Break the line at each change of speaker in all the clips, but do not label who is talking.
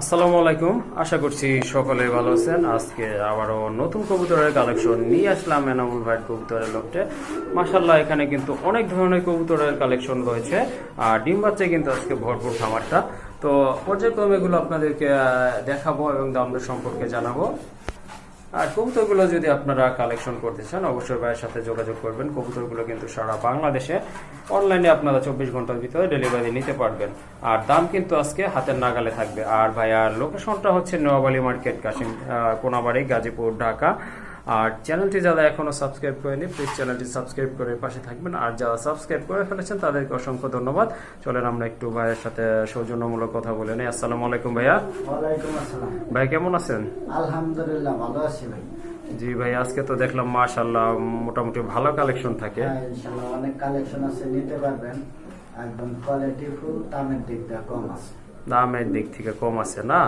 আসসালামু আলাইকুম। আশা করছি সকলে ভালো আছেন। আজকে আবারও নতুন কবুতরের কালেকশন নিয়ে আসলাম এনামুল ভাইট কবুতরের লোকটে। মাসাল্লাহ এখানে কিন্তু অনেক ধরনের কবুতরের কালেকশন রয়েছে। আর ডিম বাচ্চে কিন্তু আজকে ভরপুর খামারটা। তো পর্যায়ক্রমে এগুলো আপনাদেরকে দেখাবো এবং দামদের সম্পর্কে জানাব। আর কবুতরগুলো যদি আপনারা কালেকশন করতে চান, অবশ্যই ভাইয়ের সাথে যোগাযোগ করবেন। কবুতরগুলো কিন্তু সারা বাংলাদেশে অনলাইনে আপনারা চব্বিশ ঘণ্টার ভিতরে ডেলিভারি নিতে পারবেন। আর দাম কিন্তু আজকে হাতের নাগালে থাকবে। আর ভাইয়ার লোকেশনটা হচ্ছে নোয়াবালি মার্কেট কাশিম কোনাবাড়ি, গাজীপুর, ঢাকা। আর চ্যানেলটি যারা এখনও সাবস্ক্রাইব করেনি প্লিজ চ্যানেলটি সাবস্ক্রাইব করে পাশে থাকবেন। আর যারা সাবস্ক্রাইব করে ফেলেছেন তাদেরকে অসংখ্য ধন্যবাদ। চলেন আমরা একটু ভাইয়ের সাথে সৌজন্যমূলক কথা বলে নিই। আসসালামু আলাইকুম ভাইয়া।
আসসালাম।
ভাই কেমন আছেন?
আলহামদুলিল্লাহ ভালো আছি ভাই।
জি ভাই আজকে তো দেখলাম মাশাল্লাহ মোটামুটি ভালো কালেকশন থাকে।
হ্যাঁ ইনশাল্লাহ অনেক কালেকশন আছে নিতে পারবেন। একদম কোয়ালিটি ফুল দামের দিকটা কম আছে।
দামের দিক থেকে কম আছে না?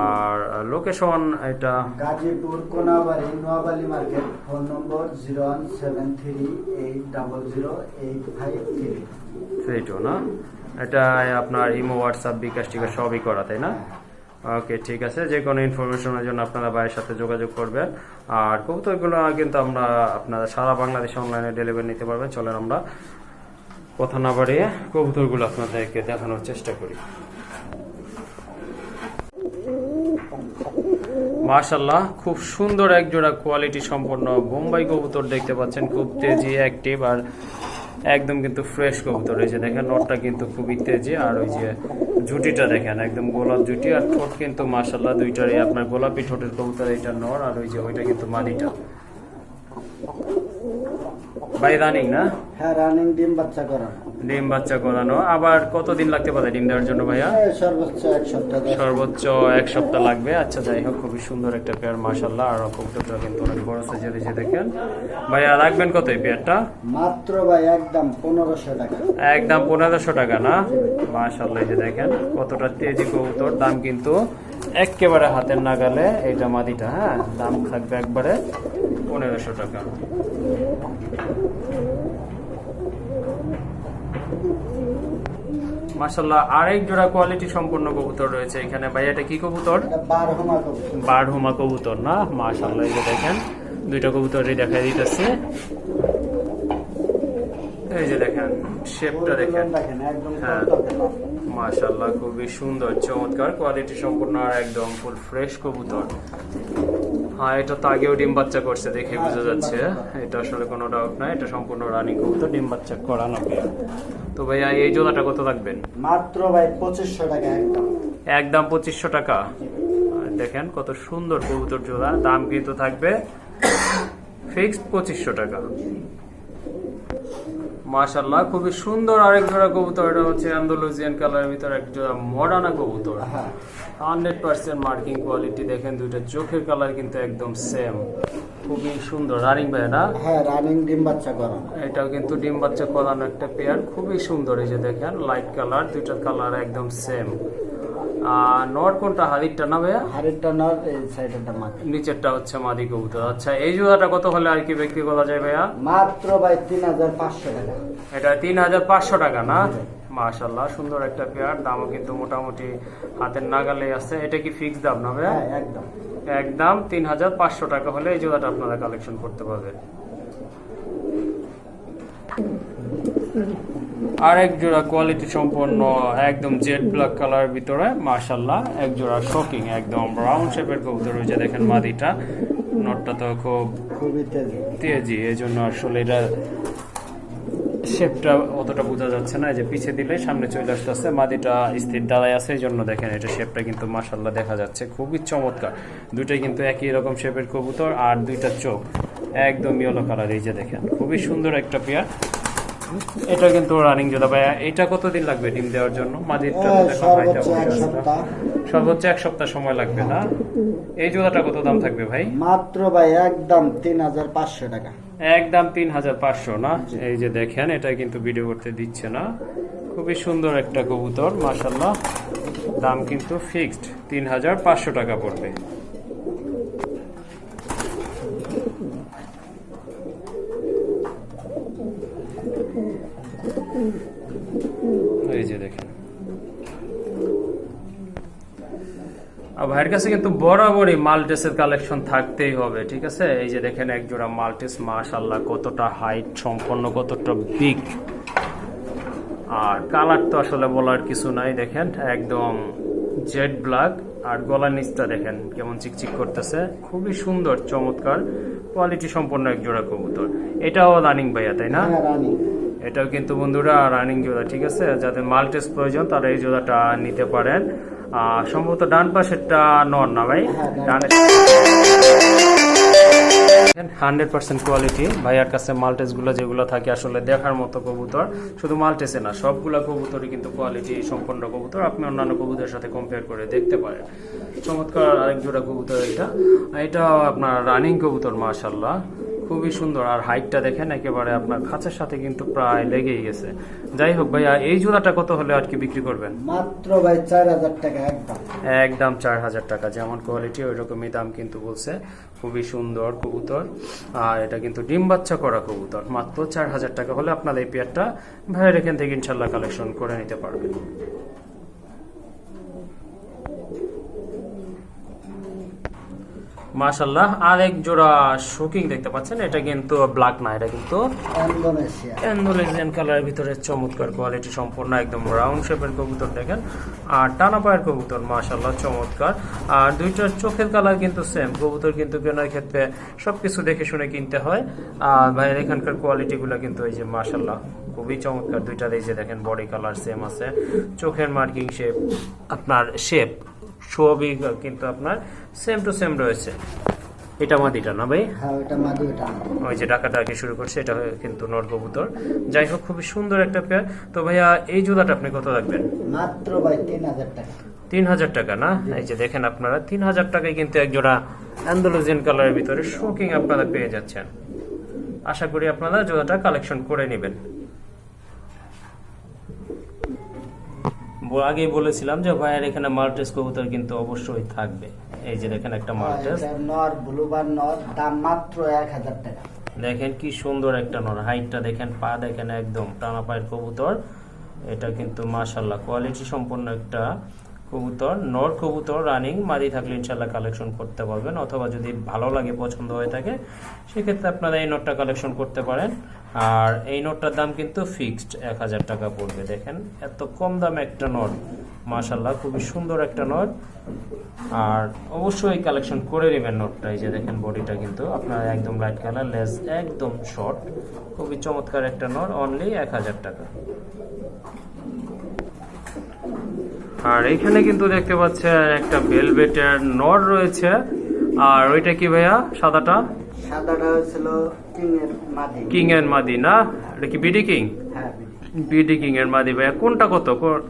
আর লোকেশন এটা
Gazipur Konabari Noyabali market phone number zero one seven three eight double zero eight five three.
সেইটো না? এটা আপনার ইমো হোয়াটসঅ্যাপ বিকাশ টিকা সবই করা তাই না? ওকে ঠিক আছে। যে কোনো ইনফরমেশনের জন্য আপনারা ভাইয়ের সাথে যোগাযোগ করবেন। আর কবুতরগুলো কিন্তু আমরা আপনারা সারা বাংলাদেশে অনলাইনে ডেলিভারি নিতে পারবেন। চলেন আমরা কথা না বাড়িয়ে কবুতরগুলো আপনাদেরকে দেখানোর চেষ্টা করি। মাশাল্লাহ খুব সুন্দর এক জোড়া কোয়ালিটি সম্পন্ন বোম্বাই কবুতর দেখতে পাচ্ছেন। খুব তেজি অ্যাক্টিভ আর একদম কিন্তু ফ্রেশ কবুতর। এই যে দেখেন, নটটা কিন্তু খুবই তেজি আর ওই যে জুটিটা দেখেন, একদম গোলাপ জুটি আর ঠোঁট কিন্তু মাশাল্লাহ দুইটারই। আপনার গোলাপি ঠোঁটের কবুতর, এইটা নর আর ওই যে ওইটা কিন্তু মাদিটা বাই রানিং না
হ্যাঁ রানিং ডিম বাচ্চা করানো।
ডিম বাচ্চা করানো। আবার কতদিন লাগতে পারে ডিম দেওয়ার জন্য ভাইয়া?
সর্বোচ্চ এক সপ্তাহ
সর্বোচ্চ এক সপ্তাহ লাগবে। আচ্ছা যাই হোক খুবই সুন্দর একটা পেয়ার মাশাল্লাহ আর কবুতরটা কিন্তু অনেক বড় সাইজের যে দেখেন। ভাইয়া রাখবেন কত এই পেয়ারটা
মাত্র ভাই একদম পনেরোশো টাকা।
একদম পনেরোশো টাকা না? মাশাল্লাহ এই যে দেখেন কতটা তেজি কবুতর। দাম কিন্তু একেবারে হাতের নাগালে এইটা মাদিটা হ্যাঁ? দাম থাকবে একবারে পনেরোশো টাকা। মাশাল্লাহ আরেক জোড়া কোয়ালিটি সম্পন্ন কবুতর রয়েছে এখানে। ভাই এটা কি কবুতর?
বারহমা কবুতর।
না? মাশাল্লাহ এই যে দেখেন দুইটা কবুতরই দেখাই দিতেছে। এই যে দেখেন শেপটা দেখেন। হ্যাঁ। মাশাল্লাহ খুবই সুন্দর চমৎকার। কোয়ালিটি সম্পূর্ণ আর একদম ফুল ফ্রেশ কবুতর। হ্যাঁ এটা তো আগেও ডিম বাচ্চা করছে দেখে বোঝা যাচ্ছে। এটা আসলে কোনো ডাউট নাই এটা সম্পূর্ণ রানিং কবুতর ডিম বাচ্চা করানো পেয়ার তো ভাইয়া এই জোড়াটা কত রাখবেন?
মাত্র ভাই পঁচিশশো টাকা একদম।
একদম পঁচিশশো টাকা। দেখেন কত সুন্দর কবুতর জোড়া দাম কিন্তু থাকবে ফিক্সড পঁচিশশো টাকা। মাশাল্লাহ খুবই সুন্দর আরেক জোড়া কবুতর এটা হচ্ছে আন্দোলজিয়ান কালারের ভিতরে এক জোড়া মডার্না কবুতর।
হ্যাঁ।
হান্ড্রেড পার্সেন্ট মার্কিং কোয়ালিটি দেখেন দুইটা চোখের কালার কিন্তু একদম সেম খুবই সুন্দর। রানিং ভাই না?
হ্যাঁ রানিং ডিম বাচ্চা করানো।
এটাও কিন্তু ডিম বাচ্চা করানো একটা পেয়ার খুবই সুন্দর এই যে দেখেন লাইট কালার দুইটার কালার একদম সেম নট কোনটা? হাড়িরটা না ভাইয়া?
হাড়িটা নর এই সাইডটা মাকে।
নিচেরটা হচ্ছে মাদি কবুতর। আচ্ছা এই জোড়াটা কত হলে আর কি বিক্রি করা যায় ভাইয়া?
মাত্র ভাই তিন হাজার পাঁচশো টাকা।
এটা তিন হাজার পাঁচশো টাকা না? মাশাল্লাহ সুন্দর একটা পেয়ার। দামও কিন্তু মোটামুটি হাতের নাগালে আছে। এটা কি ফিক্স দাম না ভাইয়া?
হ্যাঁ একদম।
একদম তিন হাজার পাঁচশো টাকা হলে এই জোড়াটা আপনারা কালেকশন করতে পারবেন। আরেক জোড়া কোয়ালিটি সম্পন্ন একদম জেড ব্ল্যাক কালার ভিতরে মার্শাল্লাহ এক জোড়া শোকিং একদম রাউন্ড শেপের কবুতর রয়েছে দেখেন মাদিটা। নটটা তো খুব
খুবই তেজি।
এই জন্য আসলে এটা শেপটা অতটা বোঝা যাচ্ছে না এই যে পিছে দিলে সামনে চলে আসতেছে মাদিটা স্থির দাঁড়ায় আছে এই জন্য দেখেন এটা শেপটা কিন্তু মাসাল্লাহ দেখা যাচ্ছে খুবই চমৎকার। দুইটাই কিন্তু একই রকম শেপের কবুতর আর দুইটা চোখ একদম ইয়েলো কালার এই যে দেখেন খুবই সুন্দর একটা পেয়ার এটা কিন্তু রানিং জোড়া ভাইয়া। এটা কতদিন লাগবে ডিম দেওয়ার জন্য? ভাইটা
সর্বোচ্চ এক সপ্তাহ।
সর্বোচ্চ এক সপ্তাহ সময় লাগবে না? এই জোড়াটা কত দাম থাকবে ভাই?
মাত্র ভাই একদম তিন হাজার পাঁচশো টাকা।
একদম তিন হাজার পাঁচশো না? এই যে দেখেন এটা কিন্তু ভিডিও করতে দিচ্ছে না। খুবই সুন্দর একটা কবুতর মাসাল্লাহ দাম কিন্তু ফিক্সড তিন হাজার পাঁচশো টাকা পড়বে এই যে দেখেন আর ভাইয়ের কাছে কিন্তু বরাবরই মাল্টেসের কালেকশন থাকতেই হবে ঠিক আছে? এই যে দেখেন এক জোড়া মাল্টেস মাশাল্লাহ কতটা হাইট সম্পন্ন কতটা বিগ আর কালার তো আসলে বলার কিছু নাই দেখেন একদম জেড ব্ল্যাক আর গলার নিচটা দেখেন কেমন চিকচিক করতেছে। খুবই সুন্দর চমৎকার কোয়ালিটি সম্পন্ন এক জোড়া কবুতর। এটাও রানিং ভাইয়া তাই না?
হ্যাঁ,
এটাও কিন্তু বন্ধুরা রানিং জোড়া ঠিক আছে? যাদের মাল্টেস প্রয়োজন তারা এই জোড়াটা নিতে পারেন। সম্ভবত ডান পাশেরটা নন না ভাই? হান্ড্রেড পার্সেন্ট কোয়ালিটি ভাইয়ার কাছে মাল্টেসগুলো যেগুলো থাকে আসলে দেখার মতো কবুতর শুধু মাল্টেসে না সবগুলা কবুতরই কিন্তু কোয়ালিটি সম্পন্ন কবুতর। আপনি অন্যান্য কবুতরের সাথে কম্পেয়ার করে দেখতে পারেন। চমৎকার আরেক জোড়া কবুতর এটা। এটা আপনার রানিং কবুতর মাশাল্লাহ খুবই সুন্দর। আর হাইটটা দেখেন একেবারে আপনার খাঁচার সাথে কিন্তু প্রায় লেগেই গেছে। যাই হোক ভাইয়া এই জোড়াটা কত হলে আর কি বিক্রি করবেন?
মাত্র ভাই চার হাজার টাকা একদম।
একদম চার হাজার টাকা। যেমন কোয়ালিটি ওই রকমই দাম কিন্তু বলছে। খুবই সুন্দর কবুতর। আর এটা কিন্তু ডিম বাচ্চা করা কবুতর। মাত্র চার হাজার টাকা হলে আপনার এই পেয়ারটা ভাইয়ের এখান থেকে ইনশাল্লাহ কালেকশন করে নিতে পারবেন। মাশাল্লাহ আর এক জোড়া শোকিং দেখতে পাচ্ছেন এটা কিন্তু ব্ল্যাক না এটা কিন্তু
ইন্দোনেশিয়া
ইন্দোনেশিয়ান কালারের ভিতরে চমৎকার কোয়ালিটি সম্পূর্ণ একদম রাউন্ড শেপের কবুতর দেখেন। আর টানা পায়ের কবুতর মাশাল্লাহ চমৎকার। আর দুইটার চোখের কালার কিন্তু সেম কবুতর কিন্তু কেনার ক্ষেত্রে সবকিছু দেখে শুনে কিনতে হয়। আর ভাইয়ের এখানকার কোয়ালিটিগুলো কিন্তু এই যে মাশাল্লাহ খুবই চমৎকার। দুইটার এই যে দেখেন বডি কালার সেম আছে চোখের মার্কিং শেপ আপনার শেপ সবই কিন্তু আপনার সেম টু সেম রয়েছে। এটা মাদিটা না ভাই?
হ্যাঁ মাদি
ওই যে ডাকাটা আগে শুরু করছে এটা কিন্তু নর কবুতর। যাই হোক খুবই সুন্দর একটা পেয়ার তো ভাইয়া এই জোড়াটা আপনি কত রাখবেন?
মাত্র ভাই তিন হাজার টাকা।
তিন হাজার টাকা না? এই যে দেখেন আপনারা তিন হাজার টাকায় কিন্তু এক জোড়া অ্যান্ডোলোজিয়ান কালারের ভিতরে শোকিং আপনারা পেয়ে যাচ্ছেন। আশা করি আপনারা জোড়াটা কালেকশন করে নেবেন। আগেই বলেছিলাম যে ভাইয়ের এখানে মাল্টেস কবুতর কিন্তু অবশ্যই থাকবে। এই যে দেখেন একটা মাল্টেস।
এটা নর ব্লুবার নর দাম মাত্র এক হাজার টাকা।
দেখেন কি সুন্দর একটা নর। হাইটটা দেখেন পা দেখেন একদম টানা পায়ের কবুতর। এটা কিন্তু মাশাল্লাহ কোয়ালিটি সম্পন্ন একটা কবুতর। নর কবুতর রানিং মাদি থাকলে ইনশাল্লাহ কালেকশন করতে পারবেন। অথবা যদি ভালো লাগে পছন্দ হয়ে থাকে সেক্ষেত্রে আপনারা এই নোটটা কালেকশন করতে পারেন। আর এই নোটটার দাম কিন্তু ফিক্সড এক হাজার টাকা পড়বে, দেখেন। এত কম দামে একটা নোট মাশাল্লাহ খুবই সুন্দর একটা নোট। আর অবশ্যই কালেকশন করে নেবেন নোটটা, এই যে দেখেন বডিটা কিন্তু আপনার একদম লাইট কালার লেস একদম শর্ট খুবই চমৎকার একটা নোট অনলি এক হাজার টাকা। আর এখানে কিন্তু দেখতে পাচ্ছেন একটা বেলভেটের নর রয়েছে। আর ওইটা কি ভাইয়া, সাদাটা?
সাদাটা হয়েছিল কিং এর মাদি।
কিং এর মাদি না? এটা কি বিডি কিং?
হ্যাঁ
বিডি। কিং এর মাদি ভাইয়া। কোনটা কত? কোন-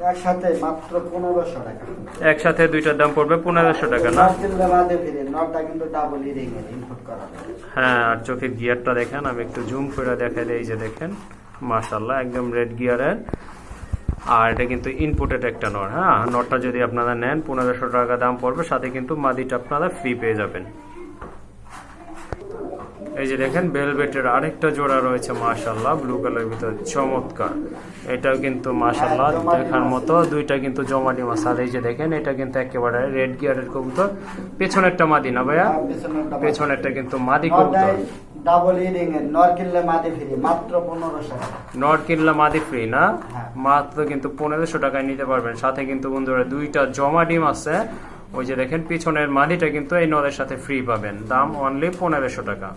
একসাথে মাত্র পনেরোশো টাকা।
একসাথে দুইটার দাম পড়বে পনেরোশো টাকা না?
কিন্তু ডাবল এর ইনপুট করা
হ্যাঁ আর চোখের গিয়ারটা দেখেন আমি একটু জুম করে দেখাই দিই এই যে দেখেন মাশাল্লাহ একদম রেড গিয়ারের আর এটা কিন্তু ইনপুটেড একটা নট হ্যাঁ? নটটা যদি আপনারা নেন পনেরোশো টাকা দাম পড়বে সাথে কিন্তু মাদিটা আপনারা ফ্রি পেয়ে যাবেন। এই যে দেখেন বেলভেটের আরেকটা জোড়া রয়েছে মাশাল্লাহ ব্লু কালারের ভিতর। চমৎকার। এটাও কিন্তু মাশাল্লাহ
হ্যাঁ,
দেখার মতো দুইটা কিন্তু জমাটি মাছ। আর এই যে দেখেন এটা কিন্তু একেবারে রেড গিয়ারের কবুতর। পেছনেরটা মাদি না ভাইয়া পেছনেরটা কিন্তু মাদি কবুতর।
ডাবল ইরিং এর নর কিনলে মাদি ফিরে মাত্র পনেরোশো টাকা।
কিনলে মাদি ফ্রি না?
হ্যাঁ।
মাত্র কিন্তু পনেরোশো টাকায় নিতে পারবেন। সাথে কিন্তু বন্ধুরা দুইটা জমা ডিম আছে ওই যে দেখেন পিছনের মাদিটা কিন্তু এই নদের সাথে ফ্রি পাবেন। দাম অনলি পনেরোশো টাকা।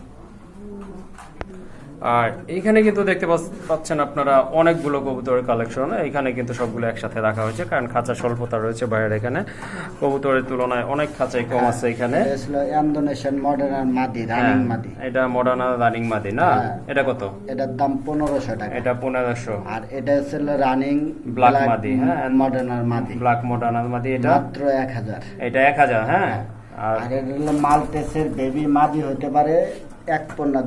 আর এইখানে কিন্তু দেখতে পাচ্ছেন আপনারা অনেকগুলো কবুতরের কালেকশন এখানে কিন্তু সবগুলো একসাথে রাখা হয়েছে কারণ খাঁচা স্বল্পতা রয়েছে বাইরের এখানে। কবুতরের তুলনায় অনেক খাঁচাই কম আছে এখানে।
এটা ইন্দোনেশিয়ান মডার্ন মাদি রানিং
হ্যাঁ,
মাদি।
এটা মডার্ন রানিং মাদি না?
হ্যাঁ।
এটা কত?
এটার দাম পনেরোশো টাকা।
এটা পনেরোশো।
আর এটা ছিল রানিং
Black মাদি, হ্যাঁ।
মডার্ন মাদি।
ব্ল্যাক মডার্ন মাদি এটা?
মাত্র এক হাজার।
এটা এক হাজার হ্যাঁ? আর
আর এটা মালটেসের বেবি মাদি হতে পারে এক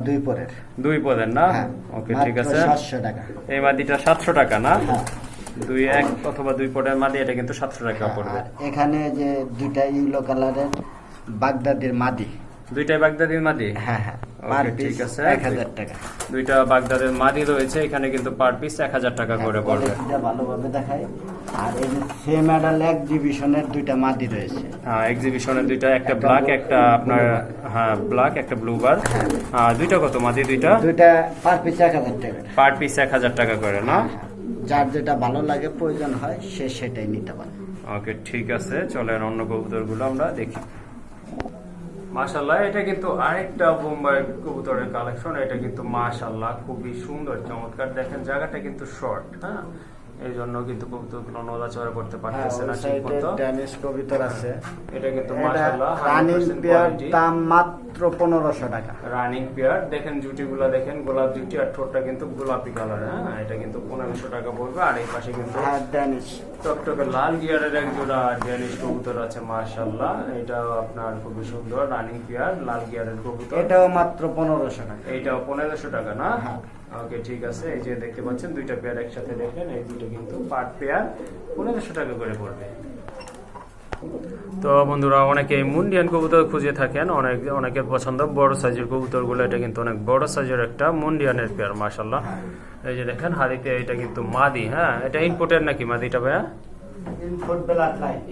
দুই পরের।
দুই পদের না?
হ্যাঁ
ওকে ঠিক আছে।
সাতশো টাকা।
এই মাদিটা সাতশো টাকা না?
হ্যাঁ।
দুই এক অথবা দুই মাদি এটা কিন্তু সাতশো টাকা পড়বে।
এখানে যে দুইটা ইউলো কালারের বাগদাদের মাদি
দুইটাই বাগদাদির মাদি
হ্যাঁ হ্যাঁ পার
ঠিক আছে।
এক হাজার টাকা।
দুইটা বাগদাদের মাদি রয়েছে এখানে কিন্তু পার পিস এক হাজার টাকা করে পড়বে।
ভালোভাবে দেখায় আর এই যে সেম অ্যাডাল এক্সিবিশনের দুইটা মাদি রয়েছে।
এক্সিবিশনের দুইটা একটা ব্ল্যাক একটা আপনার হ্যাঁ ব্ল্যাক একটা ব্লু বার দুইটা কত মাদি দুইটা?
দুইটা পার পিস এক হাজার টাকা।
পার পিস এক হাজার টাকা করে না?
যার যেটা ভালো লাগে প্রয়োজন হয় সে সেটাই নিতে পারে।
ওকে ঠিক আছে চলেন অন্য কবুতরগুলো আমরা দেখি। মাশাল্লাহ এটা কিন্তু আরেকটা বোম্বাই কবুতরের কালেকশন এটা কিন্তু মাশাল্লাহ খুবই সুন্দর চমৎকার। দেখেন জায়গাটা কিন্তু শর্ট হ্যাঁ? এই জন্য কিন্তু কবুতরগুলো নড়াচড়া করতে পারতেছে না ঠিক মতো।
ড্যানিশ কবিতর আছে।
এটা কিন্তু
এটা
মাশাল্লাহ
রানিং পেয়ার দাম মাত্র পনেরোশো টাকা।
রানিং পেয়ার দেখেন জুটিগুলো দেখেন গোলাপ জুটি আর ঠোঁটটা কিন্তু গোলাপি কালার হ্যাঁ? এটা কিন্তু পনেরোশো টাকা পড়বে আর এই পাশে কিন্তু
হ্যাঁ ড্যানিশ।
টকটকে লাল গিয়ারের এক জোড়া ড্যানিশ কবুতর আছে মাশাল্লাহ এটাও আপনার খুবই সুন্দর রানিং পেয়ার লাল গিয়ারের কবুতর।
এটাও মাত্র পনেরোশো টাকা।
এইটাও পনেরোশো টাকা না?
হ্যাঁ।
ওকে, ঠিক আছে। এই যে দেখতে পাচ্ছেন, দুইটা পেয়ার একসাথে দেখলেন, এই দুটো কিন্তু পার পেয়ার পনেরোশো টাকা করে পড়বে। তো বন্ধুরা অনেকে মুন্ডিয়ান কবুতর খুঁজে থাকেন, অনেক, অনেকের পছন্দ বড় সাইজের কবুতরগুলো, এটা কিন্তু অনেক বড় সাইজের একটা মুন্ডিয়ানের পেয়ার মাসাল্লাহ এই যে দেখেন হাদিতে এটা কিন্তু মাদি হ্যাঁ? এটা ইম্পোর্টেন্ট নাকি মাদিটা ভাইয়া?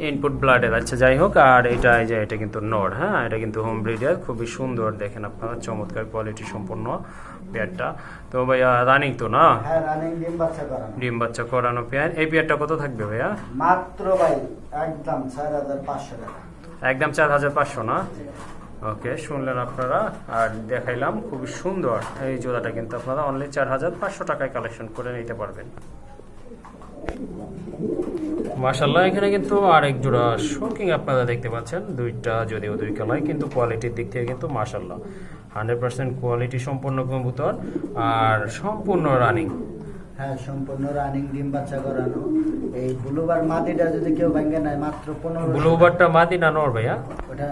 ইনপুট
ব্লাডের আচ্ছা যাই হোক আর এটা এই যে এটা কিন্তু নড হ্যাঁ? এটা কিন্তু হোম ব্রিডের খুবই সুন্দর দেখেন আপনারা চমৎকার কোয়ালিটি সম্পন্ন পেয়ারটা। তো ভাইয়া রানিং তো না?
হ্যাঁ রানিং ডিম বাচ্চা করানো।
ডিম বাচ্চা করানো পেয়ার। এই পেয়ারটা কত থাকবে ভাইয়া?
মাত্র ভাই একদম চার হাজার পাঁচশো টাকা।
একদম চার হাজার পাঁচশো না? ওকে শুনলেন আপনারা আর দেখাইলাম খুবই সুন্দর। এই জোড়াটা কিন্তু আপনারা অনলি চার হাজার পাঁচশো টাকায় কালেকশন করে নিতে পারবেন। মাশাল্লাহ এখানে কিন্তু আরেক জোড়া শোকিং আপনারা দেখতে পাচ্ছেন। দুইটা যদিও দুই কালায় কিন্তু কোয়ালিটির দিক থেকে কিন্তু মাশাল্লাহ হান্ড্রেড পার্সেন্ট কোয়ালিটি সম্পন্ন কবুতর আর সম্পূর্ণ রানিং
হ্যাঁ সম্পূর্ণ রানিং ডিম বাচ্চা করানো। এই ব্লুবার মাটিটা যদি কেউ ভেঙে নেয় মাত্র পনেরো
ব্লুবারটা মাদি না নর ভাইয়া?
ওটা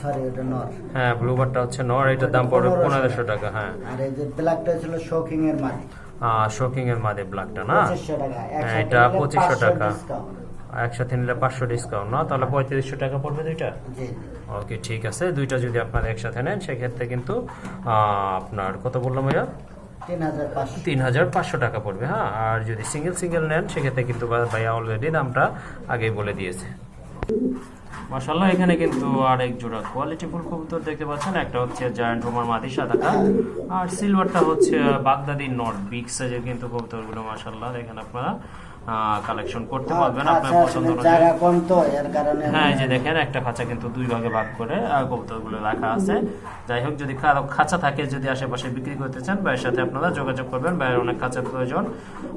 সরি ওটা নর।
হ্যাঁ ব্লুবারটা হচ্ছে নর এটার দাম পড়বে পনেরোশো টাকা হ্যাঁ।
আর এই যে ব্ল্যাকটা ছিল শোকিং এর মাটি।
শোকিং এর মাদে ব্ল্যাকটা না?
পঁচিশশো টাকা।
হ্যাঁ, এটা
নিলে
2500 টাকা। একসাথে নিলে পাঁচশো ডিসকাউন্ট না? তাহলে পঁয়ত্রিশশো টাকা পড়বে দুইটা? ওকে ঠিক আছে। দুইটা যদি আপনারা একসাথে নেন সেক্ষেত্রে কিন্তু আপনার কত বললাম ভাইয়া?
তিন হাজার পাঁচশো।
টাকা পড়বে হ্যাঁ? আর যদি সিঙ্গেল সিঙ্গেল নেন সেক্ষেত্রে কিন্তু ভাই- ভাইয়া অলরেডি দামটা আগেই বলে দিয়েছে। মাসাল্লাহ এখানে কিন্তু আর এক জোড়া কোয়ালিটি ফুল কবুতর দেখতে পাচ্ছেন। একটা হচ্ছে জায়ান্ট রোমার মাদি সাদাটা আর সিলভারটা হচ্ছে বাগদাদি নট বিগ সাইজের কিন্তু কবুতরগুলো মাসাল্লাহ দেখেন আপনারা। কালেকশন করতে পারবেন আপনার পছন্দ
জায়গা কম তো এর কারণে
হ্যাঁ যে দেখেন একটা খাঁচা কিন্তু দুই ভাগে ভাগ করে কবুতরগুলো রাখা আছে। যাই হোক যদি কারও খাঁচা থাকে যদি আশেপাশে বিক্রি করতে চান ভাইয়ের সাথে আপনারা যোগাযোগ করবেন ভাইয়ের অনেক খাঁচার প্রয়োজন।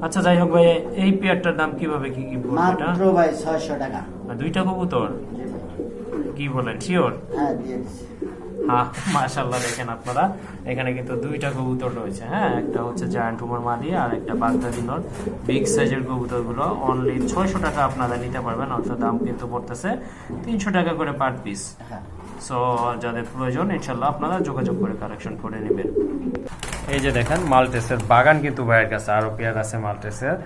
আচ্ছা যাই হোক ভাই এই পেয়ারটার দাম কীভাবে কি কি
মাত্র ভাই ছয়শো টাকা।
দুইটা কবুতর? কি বলেন শিওর?
হ্যাঁ দিয়ে দিচ্ছি।
হ্যাঁ মাশাল্লাহ দেখেন আপনারা। এখানে কিন্তু দুইটা কবুতর রয়েছে হ্যাঁ? একটা হচ্ছে জায়ান্ট উমার মাদি আর একটা বাগদাদি নট বিগ সাইজের কবুতরগুলো অনলি ছয়শো টাকা আপনারা নিতে পারবেন অর্থাৎ দাম কিন্তু পড়তেছে তিনশো টাকা করে পার পিস
হ্যাঁ।
সো যাদের প্রয়োজন ইনশাল্লাহ আপনারা যোগাযোগ করে কালেকশন করে নেবেন। এই যে দেখেন মাল্টেসের বাগান কিন্তু ভাইয়ের কাছে আরও পেয়ার আছে মাল্টেসের।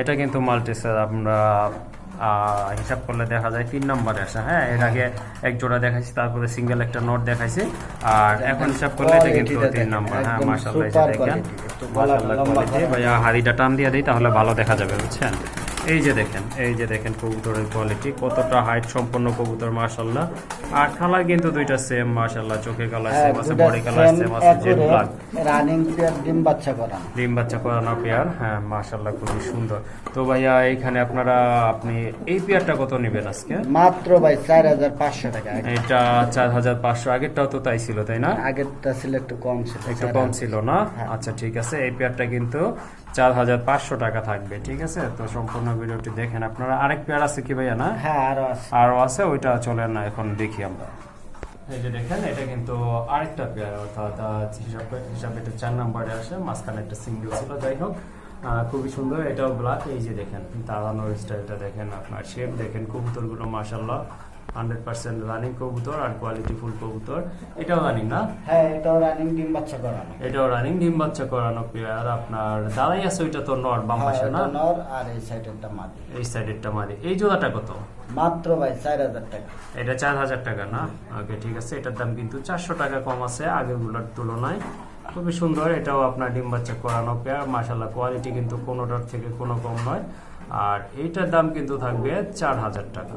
এটা কিন্তু মাল্টেসের আমরা হিসাব করলে দেখা যায় তিন নম্বরে আসে হ্যাঁ এর আগে এক জোড়া দেখাইছি তারপরে সিঙ্গেল একটা নোট দেখাইছি আর এখন হিসাব করলে এটা কিন্তু তিন নম্বর হ্যাঁ মাসাল্লাহ দেখেন।
করা।
ভাইয়া হাড়িটা টান দিয়ে দিই তাহলে ভালো দেখা যাবে বুঝছেন এই যে দেখেন এই যে দেখেন কবুতরের কোয়ালিটি কতটা হাইট সম্পন্ন কবুতর মাশাল্লাহ আর কালার কিন্তু দুইটা সেম মাশাল্লাহ চোখের কালার সেম আছে বডি কালার সেম আছে জেড ব্ল্যাক
রানিং পেয়ার ডিম বাচ্চা করানো
ডিম বাচ্চা করানো পেয়ার হ্যাঁ মাশাল্লাহ খুবই সুন্দর। তো ভাইয়া এখানে আপনারা আপনি এই পেয়ারটা কত নেবেন আজকে?
মাত্র ভাই চার হাজার পাঁচশো টাকা।
এটা চার হাজার পাঁচশো আগেরটাও তো তাই ছিল তাই না?
আগেরটা ছিল একটু কম ছিল
একটু কম ছিল না?
হ্যাঁ।
আচ্ছা ঠিক আছে এই পেয়ারটা কিন্তু চার হাজার পাঁচশো টাকা থাকবে ঠিক আছে? তো সম্পূর্ণ ভিডিওটি দেখেন আপনারা। আরেক পেয়ার আছে কি ভাইয়া না?
হ্যাঁ আরও আছে।
আরও আছে ওইটা চলেন না এখন দেখি আমরা। এই যে দেখেন এটা কিন্তু আরেকটা পেয়ার অর্থাৎ হিসাবে হিসাবে এটা চার নাম্বারে আসে মাঝখানে একটা সিঙ্গেল ছিল যাই হোক। খুবই সুন্দর এটাও ব্ল্যাক এই যে দেখেন দাঁড়ানোর স্টাইলটা দেখেন আপনার শেপ দেখেন কবুতরগুলো মাসাল্লাহ হান্ড্রেড পার্সেন্ট রানিং কবুতর আর কোয়ালিটি ফুল কবুতর এটাও রানিং না?
হ্যাঁ এটাও রানিং ডিম বাচ্চা করানো।
এটাও রানিং ডিম বাচ্চা করানো পেয়ার আপনার দাঁড়াই আছে ওইটা তো নর বাম
হ্যাঁ,
পাশে না?
নর আর এই সাইডেরটা মাদি।
এই সাইডেরটা মারি এই জোড়াটা কত?
মাত্র ভাই চার হাজার টাকা।
এটা চার হাজার টাকা না? ওকে ঠিক আছে এটার দাম কিন্তু চারশো টাকা কম আছে আগেরগুলোর তুলনায়। খুবই সুন্দর এটাও আপনার ডিম বাচ্চা করানো পেয়ার। মাসাল্লাহ কোয়ালিটি কিন্তু কোনোটার থেকে কোনো কম নয়। আর এইটার দাম কিন্তু থাকবে চার হাজার টাকা।